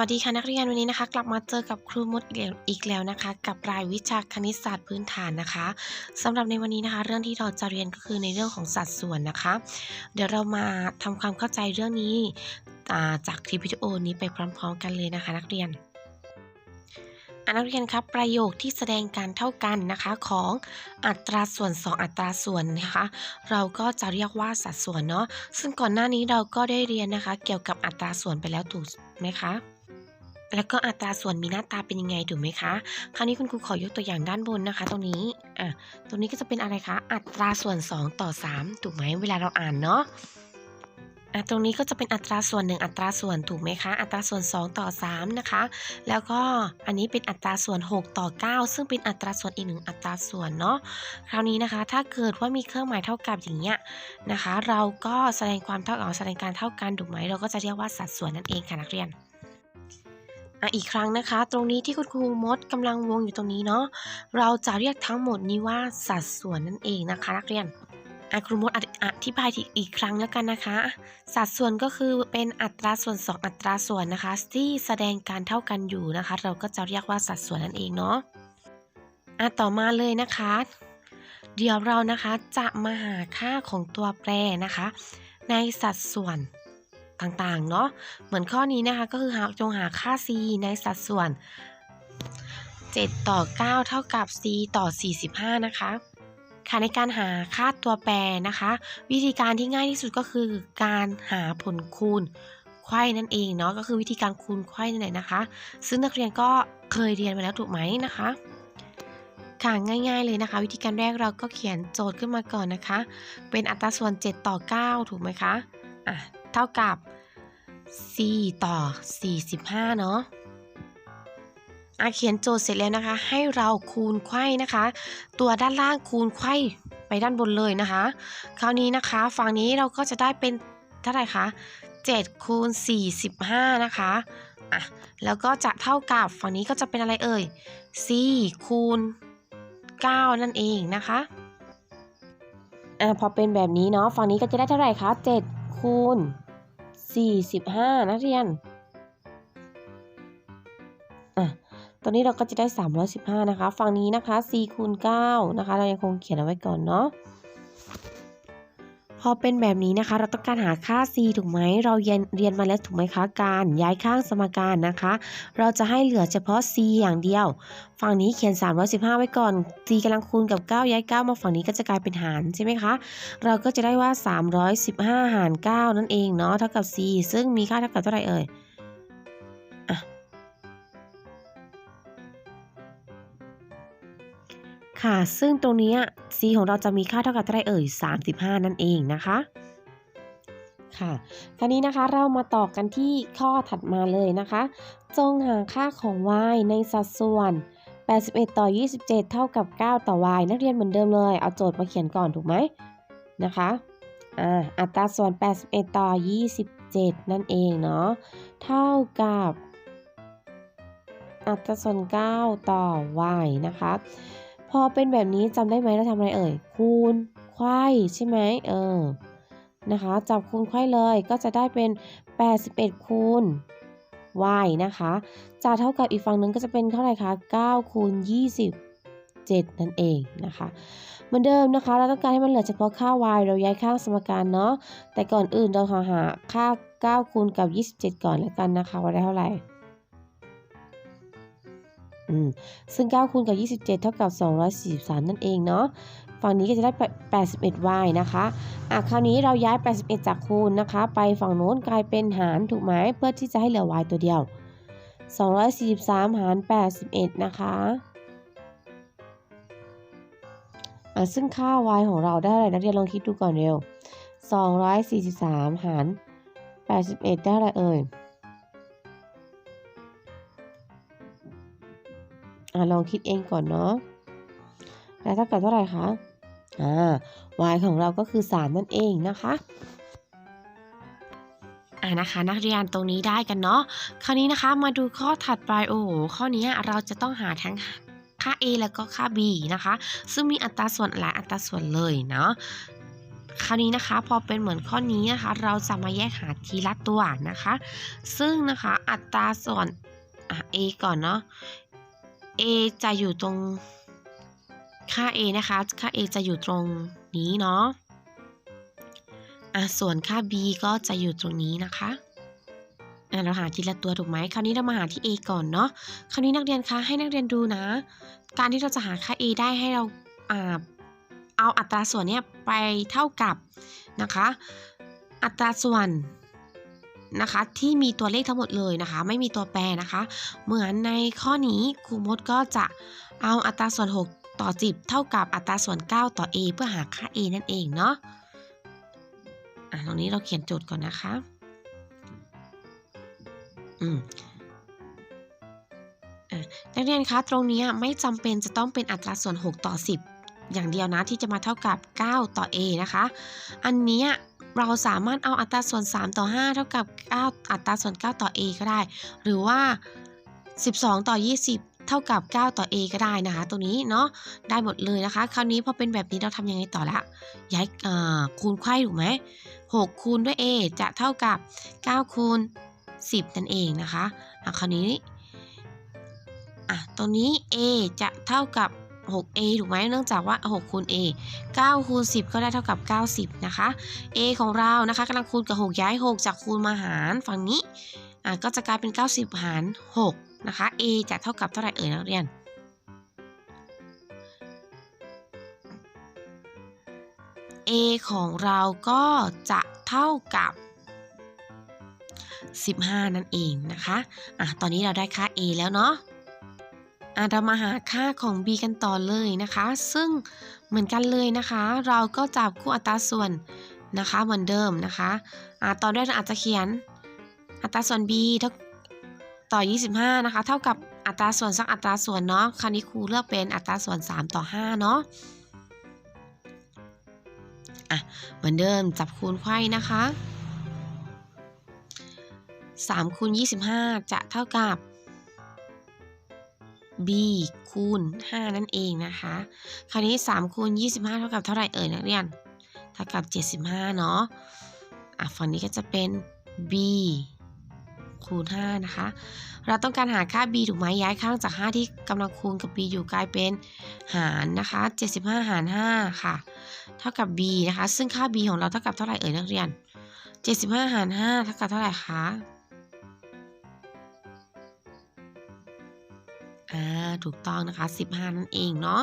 วัสดีค่ะนักเรียนวันนี้นะคะ กลับมาเจอกับครูมดอีกแล้วนะคะ กับรายวิชาคณิตศาสตร์พื้นฐานนะคะสำหรับในวันนี้นะคะ เรื่องที่เราจะเรียนก็คือในเรื่องของสัดส่วนนะคะ เดี๋ยวเรามาทำความเข้าใจเรื่องนี้าจากคลิปวิดีโอนี้ไปพร้อม ๆ กันเลยนะคะ นักเรียนอนักเรียนครับประโยคที่แสดงการเท่ากันนะคะของอัตราส่วน 2 อัตราส่วนนะคะ เราก็จะเรียกว่าสัดส่วนเนาะซึ่งก่อนหน้านี้เราก็ได้เรียนนะคะ เกี่ยวกับอัตราส่วนไปแล้วถูกไหมคะ แล้วก็อัตราส่วนมีหน้าตาเป็นยังไงถูกไหมคะ คราวนี้คุณครูขอยกตัวอย่างด้านบนนะคะ ตรงนี้ อะ ตรงนี้ก็จะเป็นอะไรคะ อัตราส่วน 2 ต่อ 3 ถูกไหม เวลาเราอ่านเนาะอะตรงนี้ก็จะเป็นอัตราส่วน 1 อัตราส่วนถูกไหมคะ อัตราส่วน 2 ต่อ 3 นะคะ แล้วก็อันนี้เป็นอัตราส่วน 6 ต่อ 9 ซึ่งเป็นอัตราส่วนอีกหนึ่งอัตราส่วนเนาะ คราวนี้นะคะ ถ้าเกิดว่ามีเครื่องหมายเท่ากับอย่างเงี้ยนะคะ เราก็แสดงความเท่ากับแสดงการเท่ากันถูกไหม เราก็จะเรียกว่าสัดส่วนนั่นเองค่ะนักเรียน อะอีกครั้งนะคะ ตรงนี้ที่คุณครูมดกำลังวงอยู่ตรงนี้เนาะเราจะเรียกทั้งหมดนี้ว่าสัดส่วนนั่นเองนะคะ นักเรียนอะครูมดอธิอธิบายอีกครั้งแล้วกันนะคะ สัดส่วนก็คือเป็นอัตราส่วน 2 อัตราส่วนนะคะ ที่แสดงการเท่ากันอยู่นะคะ เราก็จะเรียกว่าสัดส่วนนั่นเองเนาะอะต่อมาเลยนะคะ เดี๋ยวเรานะคะจะมาหาค่าของตัวแปรนะคะ ในสัดส่วน ต่างๆ เนาะเหมือนข้อนี้นะคะก็คือหาจงหาค่า c ในสัดส่วน 7 ต่อ 9 เท่ากับ c ต่อ 45 นะคะค่ะในการหาค่าตัวแปรนะคะ วิธีการที่ง่ายที่สุดก็คือการหาผลคูณไขว้นั่นเองเนาะก็คือวิธีการคูณไขว้นั่นแหละนะคะ ซึ่งนักเรียนก็เคยเรียนมาแล้วถูกไหมนะคะค่ะง่าย ๆเลยนะคะ วิธีการแรกเราก็เขียนโจทย์ขึ้นมาก่อนนะคะ เป็นอัตราส่วน 7 ต่อ 9 ถูกไหมคะอะ เท่ากับ 4 ต่อ 45 เนาะอาเขียนโจทย์เสร็จแล้วนะคะ ให้เราคูณไขว้นะคะ ตัวด้านล่างคูณไขว้ไปด้านบนเลยนะคะ คราวนี้นะคะ ฝั่งนี้เราก็จะได้เป็นเท่าไหร่คะ7คูณ45 นะคะอะแล้วก็จะเท่ากับฝั่งนี้ก็จะเป็นอะไรเอ่ย4คูณ9นั่นเองนะคะอะพอเป็นแบบนี้เนาะฝั่งนี้ก็จะได้เท่าไหร่คะ7คูณ 45 นักเรียนอะตอนนี้เราก็จะได้ 315 นะคะ ฝั่งนี้นะคะ4คูณ9นะคะ เรายังคงเขียนเอาไว้ก่อนเนาะ อเป็นแบบนี้นะคะ เราต้องการหาค่า c ถูกไหมเราเรียนเรียนมาแล้วถูกไหมคะการย้ายข้างสมการนะคะ เราจะให้เหลือเฉพาะ c อย่างเดียว ฝั่งนี้เขียน 315 ไว้ก่อน c กำลังคูณกับ 9 ย้าย 9 มาฝั่งนี้ก็จะกลายเป็นหารใช่ไหมคะ เราก็จะได้ว่า 315 หาร 9 นั่นเองเนาะเท่ากับ c ซึ่งมีค่าเท่ากับเท่าไหร่เอ่ยอะ ค่ะ ซึ่งตรงนี้ c ของเราจะมีค่าเท่ากับเท่าไรเอ่ย 35 นั่นเองนะคะ ค่ะ คราวนี้นะคะเรามาต่อกันที่ข้อถัดมาเลยนะคะ จงหาค่าของ y ในสัดส่วน 81 ต่อ 27 เท่ากับ 9 ต่อ y นักเรียนเหมือนเดิมเลย เอาโจทย์มาเขียนก่อนถูกไหมนะคะอ่าอัตราส่วน 81 ต่อ 27 นั่นเองเนาะ เท่ากับ อัตราส่วน 9 ต่อ y นะคะ พอเป็นแบบนี้จำได้ไหมเราทำอะไรเอ่ย คูณไขว้ใช่ไหมเออ นะคะจับคูณไขว้เลยก็จะได้เป็น 81 คูณ y นะคะ จะเท่ากับอีกฝั่งหนึ่งก็จะเป็นเท่าไหร่คะ 9 คูณ 27 นั่นเองนะคะ เหมือนเดิมนะคะ เราต้องการให้มันเหลือเฉพาะค่า y เราย้ายข้างสมการเนาะ แต่ก่อนอื่นเราหาหาค่า 9 คูณกับ 27 ก่อนแล้วกันนะคะว่าได้เท่าไหร่ ซึ่ง 9 คูณกับ 27 เท่ากับ 243 นั่นเองเนาะฝั่งนี้ก็จะได้ 81y นะคะ อะ คราวนี้เราย้าย 81 จากคูณนะคะ ไปฝั่งโน้นกลายเป็นหารถูกไหมเพื่อที่จะให้เหลือ y ตัวเดียว 243 หาร 81 นะคะ อะ ซึ่งค่า y ของเราได้อะไรนักเรียนลองคิดดูก่อนเร็ว 243 หาร 81 ได้อะไรเอ่ย อะลองคิดเองก่อนเนาะแล้วเท่ากับเท่าไหร่คะอ่า y ของเราก็คือ 3 นั่นเองนะคะอ่านะคะนักเรียนตรงนี้ได้กันเนาะคราวนี้นะคะมาดูข้อถัดไปโอ้โหข้อนี้เราจะต้องหาทั้งค่า a แล้วก็ค่า b นะคะ ซึ่งมีอัตราส่วนหลายอัตราส่วนเลยเนาะคราวนี้นะคะพอเป็นเหมือนข้อนี้นะคะ เราจะมาแยกหาทีละตัวนะคะ ซึ่งนะคะอัตราส่วนอะ a ก่อนเนาะ a จะอยู่ตรงค่า a นะคะ ค่า a จะอยู่ตรงนี้เนาะอะส่วนค่า b ก็จะอยู่ตรงนี้นะคะอะเราหาทีละตัวถูกไหมคราวนี้เรามาหาที่ a ก่อนเนาะคราวนี้นักเรียนคะให้นักเรียนดูนะ การที่เราจะหาค่า a ได้ให้เราอ่าเอาอัตราส่วนเนี้ยไปเท่ากับนะคะ อัตราส่วน นะคะ ที่มีตัวเลขทั้งหมดเลยนะคะ ไม่มีตัวแปรนะคะ เหมือนในข้อนี้ครูมดก็จะเอาอัตราส่วน 6 ต่อ 10 เท่ากับอัตราส่วน 9 ต่อ a เพื่อหาค่า a นั่นเองเนาะอะตรงนี้เราเขียนโจทย์ก่อนนะคะอืมอะนักเรียนคะตรงนี้ไม่จำเป็นจะต้องเป็นอัตราส่วน 6 ต่อ 10 อย่างเดียวนะที่จะมาเท่ากับ 9 ต่อ a นะคะ อันนี้ เราสามารถเอาอัตราส่วน 3 ต่อ 5 เท่ากับ 9 อัตราส่วน 9 ต่อ a ก็ได้ หรือว่า 12 ต่อ 20เท่ากับ 9 ต่อ a ก็ได้นะคะตรงนี้เนาะได้หมดเลยนะคะ คราวนี้พอเป็นแบบนี้เราทำยังไงต่อละย้ายคูณไขว้ถูกไหม6คูณด้วย a จะเท่ากับ 9 คูณ 10 นั่นเองนะคะอะคราวนี้อะตรงนี้ a จะเท่ากับ 6a ถูกไหมเนื่องจากว่า 6 คูณ a 9 คูณ 10 ก็ได้เท่ากับ 90 นะคะ a ของเรานะคะกำลังคูณกับ 6 ย้าย 6 จากคูณมาหารฝั่งนี้อะก็จะกลายเป็น 90 หาร 6 นะคะ a จะเท่ากับเท่าไหร่เอ่ยนักเรียน a ของเราก็จะเท่ากับ 15 นั่นเองนะคะอะตอนนี้เราได้ค่า a แล้วเนาะ อะเรามาหาค่าของ b กันต่อเลยนะคะ ซึ่งเหมือนกันเลยนะคะ เราก็จับคู่อัตราส่วนนะคะเหมือนเดิมนะคะอะตอนแรกเราอาจจะเขียนอัตราส่วน b เท่าต่อ 25 นะคะ เท่ากับอัตราส่วนสักอัตราส่วนเนาะคราวนี้ครูเลือกเป็นอัตราส่วน 3 ต่อ 5 เนาะอะเหมือนเดิมจับคูณไขว้นะคะ3คูณ25 จะเท่ากับ b คูณ 5 นั่นเองนะคะ คราวนี้ 3 คูณ 25 เท่ากับเท่าไหร่เอ่ยนักเรียน เท่ากับ 75 เนาะ อะ ฝั่งนี้ก็จะเป็น b คูณ 5 นะคะ เราต้องการหาค่า b ถูกไหมย้ายข้างจาก 5 ที่กำลังคูณกับ b อยู่กลายเป็นหารนะคะ 75 หาร 5 ค่ะ เท่ากับ b นะคะ ซึ่งค่า b ของเราเท่ากับเท่าไหร่เอ่ยนักเรียน 75 หาร 5 เท่ากับเท่าไหร่คะ อ่า ถูกต้องนะคะ 15 นั่นเองเนาะ